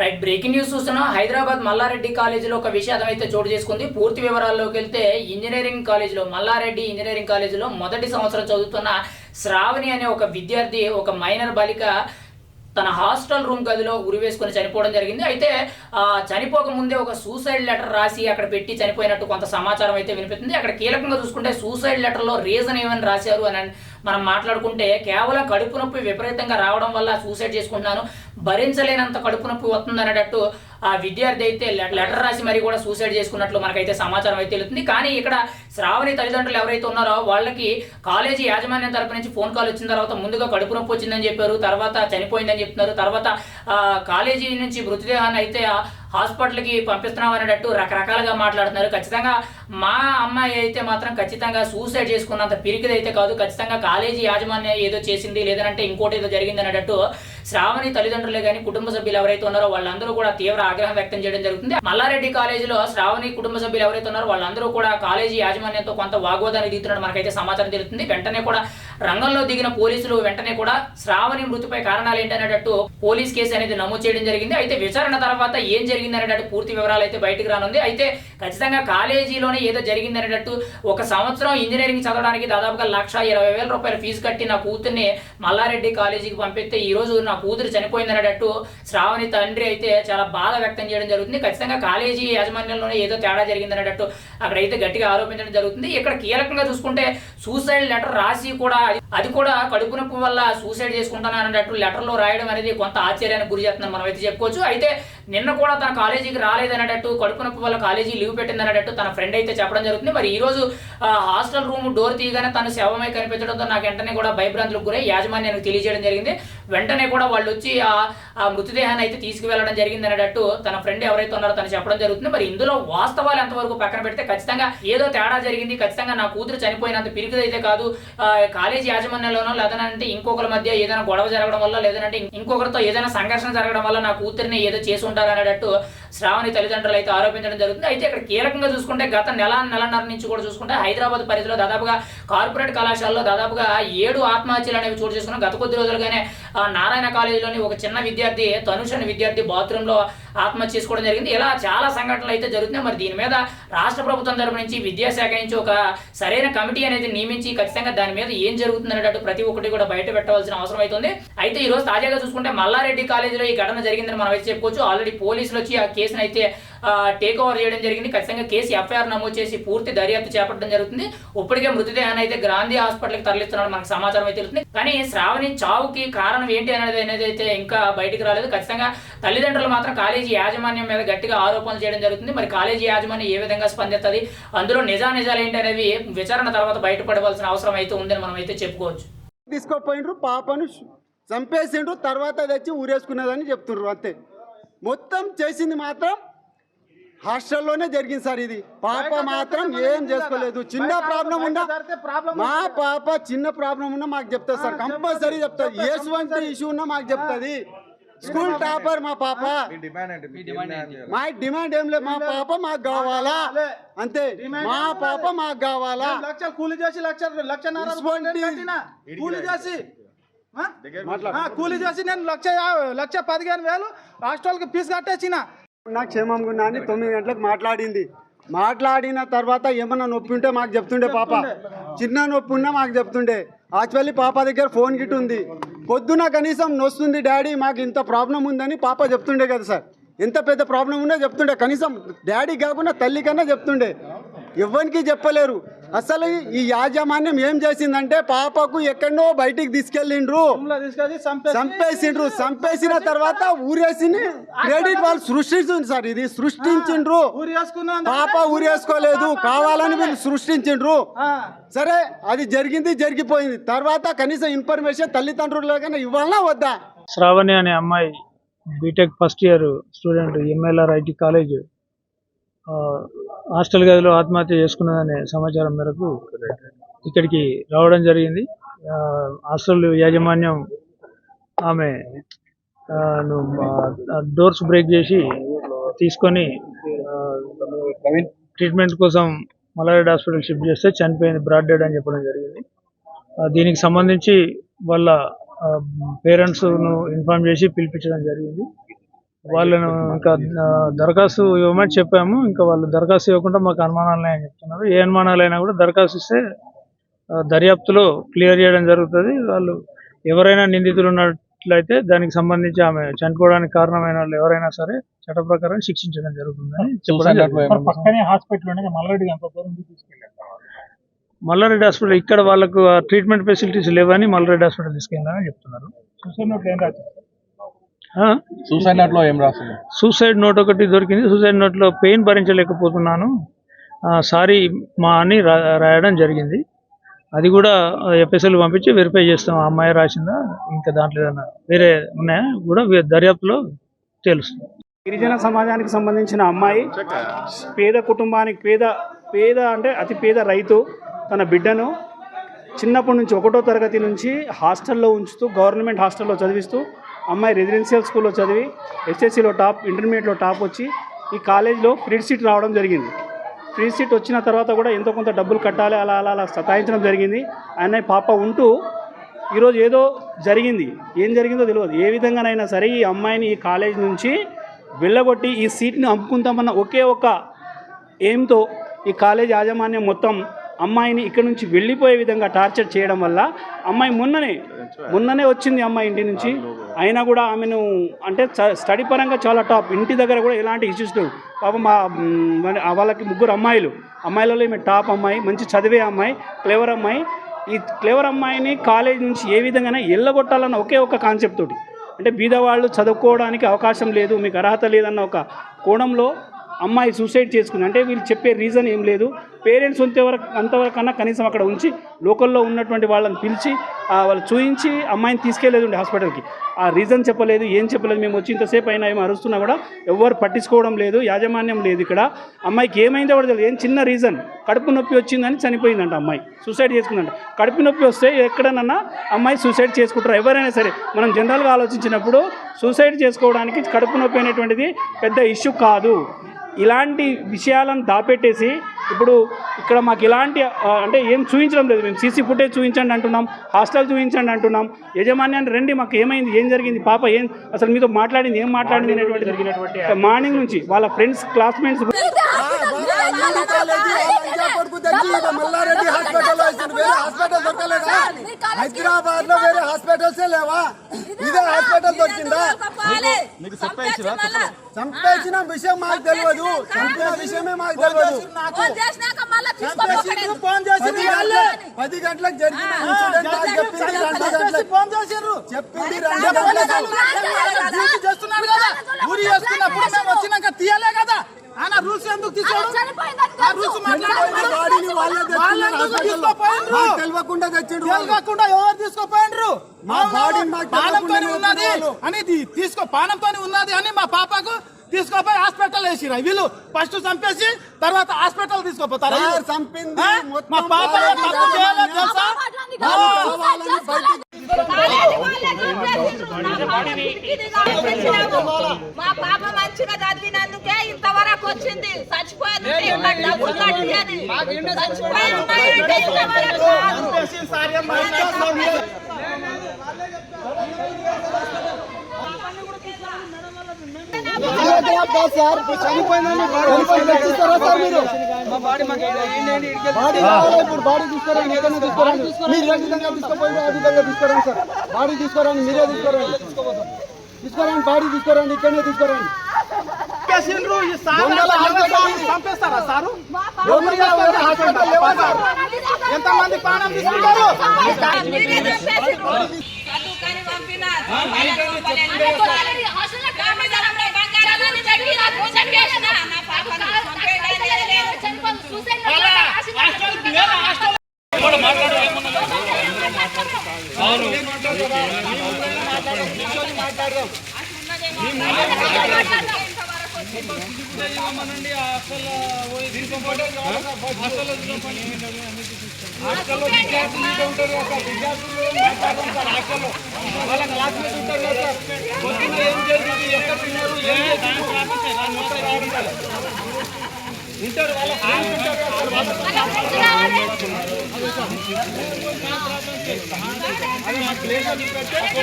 Right breaking news చూస్తున్నాం. హైదరాబాద్ మల్లారెడ్డి కాలేజీలో ఒక విషాదం అయితే చోటు చేసుకుంది. పూర్తి వివరాల్లోకి వెళ్తే ఇంజనీరింగ్ కాలేజీలో మల్లారెడ్డి ఇంజనీరింగ్ కాలేజీలో మొదటి సంవత్సరం చదువుతున్న శ్రావణి అనే ఒక విద్యార్థి ఒక మైనర్ బాలిక తన హాస్టల్ రూమ్ గదిలో ఉరివేసుకొని చనిపోవడం జరిగింది. అయితే చనిపోక ముందే ఒక సూసైడ్ లెటర్ రాసి అక్కడ పెట్టి చనిపోయినట్టు కొంత సమాచారం అయితే వినిపిస్తుంది. అక్కడ కీలకంగా చూసుకుంటే సూసైడ్ లెటర్లో రీజన్ ఏమని రాశారు అని మనం మాట్లాడుకుంటే కేవలం కడుపు నొప్పి విపరీతంగా రావడం వల్ల సూసైడ్ చేసుకుంటున్నాను. భరించలేనంత కడుపు నొప్పి వస్తుంది అనేటట్టు ఆ విద్యార్థి అయితే లె- లెటర్ రాసి మరి కూడా సూసైడ్ చేసుకున్నట్లు మనకైతే సమాచారం అయితే తెలుస్తుంది. కానీ ఇక్కడ శ్రావణి తల్లిదండ్రులు ఎవరైతే ఉన్నారో వాళ్ళకి కాలేజీ యాజమాన్యం తరపు నుంచి ఫోన్ కాల్ వచ్చిన తర్వాత ముందుగా కడుపు నొప్పి వచ్చిందని చెప్పారు. తర్వాత చనిపోయిందని చెప్తున్నారు. తర్వాత కాలేజీ నుంచి మృతదేహాన్ని అయితే హాస్పిటల్కి పంపిస్తున్నాం అనేటట్టు రకరకాలుగా మాట్లాడుతున్నారు. ఖచ్చితంగా మా అమ్మాయి అయితే మాత్రం ఖచ్చితంగా సూసైడ్ చేసుకున్నంత పిరికిది అయితే కాదు. ఖచ్చితంగా కాలేజీ యాజమాన్యం ఏదో చేసింది లేదంటే ఇంకోటి ఏదో జరిగింది అనేటట్టు శ్రావణి తల్లిదండ్రులే కానీ కుటుంబ సభ్యులు ఎవరైతే ఉన్నారో వాళ్ళందరూ కూడా తీవ్ర ఆగ్రహం వ్యక్తం చేయడం జరుగుతుంది. మల్లారెడ్డి కాలేజీలో శ్రావణి కుటుంబ సభ్యులు ఎవరైతే ఉన్నారో వాళ్ళందరూ కూడా కాలేజీ యాజమాన్యంతో కొంత వాగ్వాదాన్ని దిగుతున్నట్టు మనకైతే సమాచారం తెలుస్తుంది. వెంటనే కూడా రంగంలో దిగిన పోలీసులు వెంటనే కూడా శ్రావణి మృతిపై కారణాలు ఏంటనేటట్టు పోలీస్ కేసు అనేది నమోదు చేయడం జరిగింది. అయితే విచారణ తర్వాత ఏం జరిగింది అనేటట్టు పూర్తి వివరాలు అయితే బయటకు రానుంది. అయితే ఖచ్చితంగా కాలేజీలోనే ఏదో జరిగింది అనేటట్టు ఒక సంవత్సరం ఇంజనీరింగ్ చదవడానికి దాదాపుగా లక్ష ఇరవై వేల రూపాయల ఫీజు కట్టి నా కూతుర్ని మల్లారెడ్డి కాలేజీకి పంపిస్తే ఈ రోజు నా కూతురు చనిపోయింది అన్నట్టు శ్రావణి తండ్రి అయితే చాలా బాధ వ్యక్తం చేయడం జరుగుతుంది. ఖచ్చితంగా కాలేజీ యాజమాన్యంలోనే ఏదో తేడా జరిగింది అనేటట్టు అక్కడైతే గట్టిగా ఆరోపించడం జరుగుతుంది. ఇక్కడ కీలకంగా చూసుకుంటే సూసైడ్ లెటర్ రాసి కూడా అది- కూడా కడుపు నొప్పి వల్ల సూసైడ్ చేసుకుంటాను అన్నట్టు లెటర్లో రాయడం అనేది కొంత ఆశ్చర్యానికి గురి చేస్తుందని మనం అయితే చెప్పుకోవచ్చు. అయితే నిన్న కూడా తన కాలేజీకి రాలేదన్నట్టు కడుపు నొప్పి వల్ల కాలేజీ లీవ్ పెట్టిందనేటట్టు తన ఫ్రెండ్ అయితే చెప్పడం జరుగుతుంది. మరి ఈ రోజు హాస్టల్ రూమ్ డోర్ తీయగానే తను శవమై కనిపించడంతో నాకు వెంటనే కూడా భయభ్రాంతులకు గురై యాజమాన్యానికి తెలియజేయడం జరిగింది. వెంటనే కూడా వాళ్ళు వచ్చి ఆ మృతదేహాన్ని అయితే తీసుకువెళ్ళడం జరిగింది అన్నట్టు తన ఫ్రెండ్ ఎవరైతే ఉన్నారో తను చెప్పడం జరుగుతుంది. మరి ఇందులో వాస్తవాలు ఎంతవరకు పక్కన పెడితే ఖచ్చితంగా ఏదో తేడా జరిగింది. ఖచ్చితంగా నా కూతురు చనిపోయినంత పిరికిదైతే కాదు. కాలేజీ యాజమాన్యంలోనో లేదనంటే ఇంకొకరి మధ్య ఏదైనా గొడవ జరగడం వల్ల లేదంటే ఇంకొకరితో ఏదైనా సంఘర్షణ జరగడం వల్ల నా కూతురిని ఏదో చేసి ఉంటారు అనేటట్టు శ్రావణి తల్లిదండ్రులు అయితే ఆరోపించడం జరుగుతుంది. అయితే ఇక్కడ కీలకంగా చూసుకుంటే గత నెల నెలన్నర నుంచి కూడా చూసుకుంటే హైదరాబాద్ పరిధిలో దాదాపుగా కార్పొరేట్ కళాశాలలో దాదాపుగా ఏడు ఆత్మహత్యలు అనేవి చోటు చేసుకున్నాం గత కొద్ది రోజులుగానే నారాయణ కాలేజీలోని ఒక చిన్న విద్యార్థి తనుష్ అనే విద్యార్థి బాత్రూంలో ఆత్మహత్య చేసుకోవడం జరిగింది. ఇలా చాలా సంఘటనలు అయితే జరుగుతున్నాయి. మరి దీని మీద రాష్ట్ర ప్రభుత్వం తరపు నుంచి విద్యాశాఖ నుంచి ఒక సరైన కమిటీ అనేది నియమించి ఖచ్చితంగా దాని మీద ఏం జరుగుతుంది అనేటట్టు ప్రతి ఒక్కటి కూడా బయట పెట్టవలసిన అవసరం అవుతుంది అయితే ఈ రోజు తాజాగా చూసుకుంటే మల్లారెడ్డి కాలేజీలో ఈ ఘటన జరిగిందని మనం అయితే చెప్పుకోవచ్చు. ఆల్రెడీ పోలీసులు వచ్చి ఆ కేసును అయితే టేక్ ఓవర్ చేయడం జరిగింది. ఖచ్చితంగా కేసు ఎఫ్ఐఆర్ నమోదు చేసి పూర్తి దర్యాప్తు చేపట్టడం జరుగుతుంది. ఇప్పటికే మృతదేహాన్ని అయితే గాంధీ హాస్పిటల్కి తరలిస్తున్నాడు మనకు సమాచారం అయితే తెలుస్తుంది. కానీ శ్రావణి చావుకి కారణం ఏంటి అనేది అనేది అయితే ఇంకా బయటికి రాలేదు. ఖచ్చితంగా తల్లిదండ్రులు మాత్రం కాలేజీ యాజమాన్యం మీద గట్టిగా ఆరోపణలు చేయడం జరుగుతుంది. మరి కాలేజీ యాజమాన్యం ఏ విధంగా స్పందిస్తుంది? అందులో నిజా నిజాలు ఏంటి అనేవి విచారణ తర్వాత బయటపడవలసిన అవసరం అయితే ఉందని మనం అయితే చెప్పుకోవచ్చు. తీసుకోపోయినరు పాపను చంపేసిండ్రు తర్వాత తెచ్చి ఊరేసుకున్నదని చెప్తుండ్రు అంతే. మొత్తం చేసింది మాత్రం హాస్టల్లోనే జరిగింది సార్ ఇది. పాప మాత్రం ఏం చేసుకోలేదు. చిన్న ప్రాబ్లం ఉన్నా మా పాప చిన్న ప్రాబ్లం ఉన్నా మాకు చెప్తుంది సార్. కంపల్సరీ చెప్తుంది. ఎటువంటి ఇష్యూ ఉన్నా మాకు చెప్తుంది. స్కూల్ టాపర్ మా పాప. మా డిమాండ్ ఏం లేదు. మా పాప మాకు కావాలా? అంతే. మా పాప మాకు కావాలా? లక్ష కూలి చేసి లక్ష కట్టిన కూలి చేసి కూలి చేసి నేను లక్ష లక్ష పదిహేను వేలు హాస్టల్కి ఫీజు కట్టేసిన. నా క్షేమంగా ఉన్నా అని తొమ్మిది గంటలకు మాట్లాడింది. మాట్లాడిన తర్వాత ఏమన్నా నొప్పి ఉంటే మాకు చెప్తుండే పాప. చిన్న నొప్పి ఉన్నా మాకు చెప్తుండే. యాక్చువల్లీ పాప దగ్గర ఫోన్ గిట్ ఉంది. పొద్దున కనీసం నొస్తుంది డాడీ మాకు ఇంత ప్రాబ్లం ఉందని పాప చెప్తుండే కదా సార్. ఎంత పెద్ద ప్రాబ్లం ఉన్నా చెప్తుండే. కనీసం డాడీ కాకుండా తల్లి కన్నా చెప్తుండే. ఎవరికి చెప్పలేరు. అసలు ఈ యాజమాన్యం ఏం చేసిందంటే పాపకు ఎక్కడో బయటికి తీసుకెళ్ళిండ్రు. చంపేసిండ్రు. చంపేసిన తర్వాత ఊరేసి క్రెడిట్ వాళ్ళు సృష్టించింది సార్. ఇది సృష్టించిండ్రు. పాప ఊరేసుకోలేదు. కావాలని వీళ్ళు సృష్టించిండ్రు. సరే అది జరిగింది జరిగిపోయింది. తర్వాత కనీసం ఇన్ఫర్మేషన్ తల్లిదండ్రులకైనా ఇవ్వాలనా వద్దా? శ్రావణి అనే అమ్మాయి BTech first year student MLR IT college ఆ, హాస్టల్ గదిలో ఆత్మహత్య చేసుకున్నదనే సమాచారం మేరకు ఇక్కడికి రావడం జరిగింది. హాస్టల్ యాజమాన్యం ఆమె డోర్స్ బ్రేక్ చేసి తీసుకొని ట్రీట్మెంట్ కోసం మలారెడ్ హాస్పిటల్ షిఫ్ట్ చేస్తే చనిపోయింది బ్రాడ్ డెడ్ అని చెప్పడం జరిగింది. దీనికి సంబంధించి వాళ్ళ పేరెంట్స్ను ఇన్ఫార్మ్ చేసి పిలిపించడం జరిగింది. వాళ్ళను ఇంకా దరఖాస్తు ఇవ్వమని చెప్పాము. ఇంకా వాళ్ళు దరఖాస్తు ఇవ్వకుండా మాకు అనుమానాలు ఉన్నాయని చెప్తున్నారు. ఏ అనుమానాలైనా కూడా దరఖాస్తు ఇస్తే దర్యాప్తులో క్లియర్ చేయడం జరుగుతుంది. వాళ్ళు ఎవరైనా నిందితులు ఉన్నట్లయితే దానికి సంబంధించి ఆమె చనిపోవడానికి కారణమైన వాళ్ళు ఎవరైనా సరే చట్ట ప్రకారం శిక్షించడం జరుగుతుందని చెప్పడం జరిగింది. పక్కనే హాస్పిటల్ ఉండగా మల్లారెడ్డి అంత దూరం తీసుకెళ్ళారు? మల్లారెడ్డి హాస్పిటల్ ఇక్కడ వాళ్ళకు ట్రీట్మెంట్ ఫెసిలిటీస్ లేవని మల్లారెడ్డి హాస్పిటల్ తీసుకెళ్ళాలని చెప్తున్నారు. సూసైడ్ నోట్ ఏం ఆ? సూసైడ్ నోట్లో ఏం రాసింది? సూసైడ్ నోట్ ఒకటి దొరికింది. సూసైడ్ నోట్లో పెయిన్ భరించలేకపోతున్నాను. ఆ, సారీ మా అని రాయడం జరిగింది. అది కూడా ఎఫ్ఎస్ఎల్ పంపించి వెరిఫై చేస్తాం. ఆ అమ్మాయి రాసిందా? ఇంకా దాంట్లో ఏదైనా వేరే ఉన్నాయా? కూడా దర్యాప్తులో తెలుస్తుంది. గిరిజన సమాజానికి సంబంధించిన అమ్మాయి పేద కుటుంబానికి పేద పేద అంటే అతి పేద రైతు తన బిడ్డను చిన్నప్పటి నుంచి ఒకటో తరగతి నుంచి హాస్టల్లో ఉంచుతూ గవర్నమెంట్ హాస్టల్లో చదివిస్తూ అమ్మాయి రెసిడెన్షియల్ స్కూల్లో చదివి ఎస్ఎస్సిలో టాప్ ఇంటర్మీడియట్లో టాప్ వచ్చి ఈ కాలేజ్లో ఫ్రీ సీట్ రావడం జరిగింది. ఫ్రీ సీట్ వచ్చిన తర్వాత కూడా ఎంతో కొంత డబ్బులు కట్టాలి అలా అలా అలా సతాయించడం జరిగింది. అన్నయ్య పాప ఉంటూ ఈరోజు ఏదో జరిగింది. ఏం జరిగిందో తెలియదు. ఏ విధంగానైనా సరే ఈ అమ్మాయిని ఈ కాలేజ్ నుంచి వెళ్ళగొట్టి ఈ సీట్ని అమ్ముకుంటామన్న ఒకే ఒక ఎయిమ్తో ఈ కాలేజ్ యాజమాన్యం మొత్తం అమ్మాయిని ఇక్కడ నుంచి వెళ్ళిపోయే విధంగా టార్చర్ చేయడం వల్ల అమ్మాయి మొన్ననే మొన్ననే వచ్చింది అమ్మాయి ఇంటి నుంచి. అయినా కూడా ఆమెను అంటే స్టడీ పరంగా చాలా టాప్. ఇంటి దగ్గర కూడా ఎలాంటి ఇష్యూస్ లేవు. పాపం మా వాళ్ళకి ముగ్గురు అమ్మాయిలు. అమ్మాయిలలో ఈమె టాప్ అమ్మాయి మంచి చదివే అమ్మాయి క్లేవర్ అమ్మాయి. ఈ క్లేవర్ అమ్మాయిని కాలేజ్ నుంచి ఏ విధంగానే ఎల్లగొట్టాలన్న ఒకే ఒక కాన్సెప్ట్ తోటి. అంటే బీదవాళ్ళు చదువుకోవడానికి అవకాశం లేదు మీకు అర్హత లేదన్న ఒక కోణంలో అమ్మాయి సూసైడ్ చేసుకుంది. అంటే వీళ్ళు చెప్పే రీజన్ ఏం లేదు. పేరెంట్స్ అంతవరకు అంతవరకన్నా కనీసం అక్కడ ఉంచి లోకల్లో ఉన్నటువంటి వాళ్ళని పిలిచి వాళ్ళు చూయించి అమ్మాయిని తీసుకెళ్ళలేదు ఉండే హాస్పిటల్కి. ఆ రీజన్ చెప్పలేదు ఏం చెప్పలేదు మేము వచ్చి ఇంతసేపు అయినా ఏమో అరుస్తున్నా కూడా ఎవ్వరు పట్టించుకోవడం లేదు యాజమాన్యం లేదు ఇక్కడ. అమ్మాయికి ఏమైందో కూడా తెలియదు ఏం చిన్న రీజన్? కడుపు నొప్పి వచ్చిందని చనిపోయిందంట అమ్మాయి సూసైడ్ చేసుకుందంట. కడుపు నొప్పి వస్తే ఎక్కడనన్నా అమ్మాయి సూసైడ్ చేసుకుంటారు. ఎవరైనా సరే మనం జనరల్గా ఆలోచించినప్పుడు సూసైడ్ చేసుకోవడానికి కడుపు నొప్పి అనేటువంటిది పెద్ద ఇష్యూ కాదు. ఇలాంటి విషయాలను దాపెట్టేసి ఇప్పుడు ఇక్కడ మాకు ఇలాంటి అంటే ఏం చూపించడం లేదు. మేము సీసీ ఫుటేజ్ చూపించండి అంటున్నాం హాస్టల్ చూపించండి అంటున్నాం. యజమాన్యాన్ని రండి మాకు ఏమైంది ఏం జరిగింది పాప ఏం అసలు మీతో మాట్లాడింది ఏం మాట్లాడింది అనేటువంటి జరిగినటువంటి మార్నింగ్ నుంచి వాళ్ళ ఫ్రెండ్స్ క్లాస్మేట్స్ అల్లుడి కాలేజీ వాళ్ళ తెచ్చి మల్లారెడ్డి వేరే హాస్పిటల్ దొరకలేదా హైదరాబాద్లో వేరే హాస్పిటల్సే లేవా ఇదే హాస్పిటల్ దొరికిందా చంపేసిన విషయం మాకు తెలియదు చంపిన విషయమే మాకు తెలియదు ఫోన్ చేసి పది గంటలకు జరిగిన ఇన్సిడెంట్ నాకు చెప్పింది రెండు గంటలకు ఫోన్ చేసిండ్రు చెప్పింది రెండు గంటలకు చేస్తున్నాడు కదా ఊరి చేస్తున్నప్పుడు మేము వచ్చినాక తీయలే కదా. ఆయన రూల్స్ ఎందుకు తెలియకుండా తెచ్చిండు. తెలియకుండా ఎవరు తీసుకోపోయినరు మా బాడీ మాకు పానంతో తెలియకుండా ఉన్నది. అని తీసుకో పానంతో ఉన్నది అని మా పాపకు తీసుకోపోయి హాస్పిటల్ వేసిరా వీళ్ళు ఫస్ట్ చంపేసి తర్వాత హాస్పిటల్ తీసుకోపోతారు మా పాప తెలుసా మా పాప వచ్చింది చచ్చిపోయింది డబ్బులు కట్టి అని బాడీ ఇప్పుడు బాడీ ఏదైనా మీరు ఏ విధంగా ఆ విధంగా సార్ బాడీ మీరే తీసుకోరండి. తీసుకోరండి బాడీ తీసుకోరండి ఇక్కడనే తీసుకోరండి. చంపేసిండ్రు ఈ సార్ చంపేస్తారా సారు ఎంతమంది ప్రాణం తీసుకుంటారు మాట్లాడదాం వాళ్ళ క్లాస్మేట్స్ ఉంటారు కదా సార్ పొద్దున్న ఏం చేసింది ఎక్కడ తిన్నారు ఏం ఉంటారు వాళ్ళ ఫ్రెండ్స్ ఉంటారు అది మా ప్లేస్ అది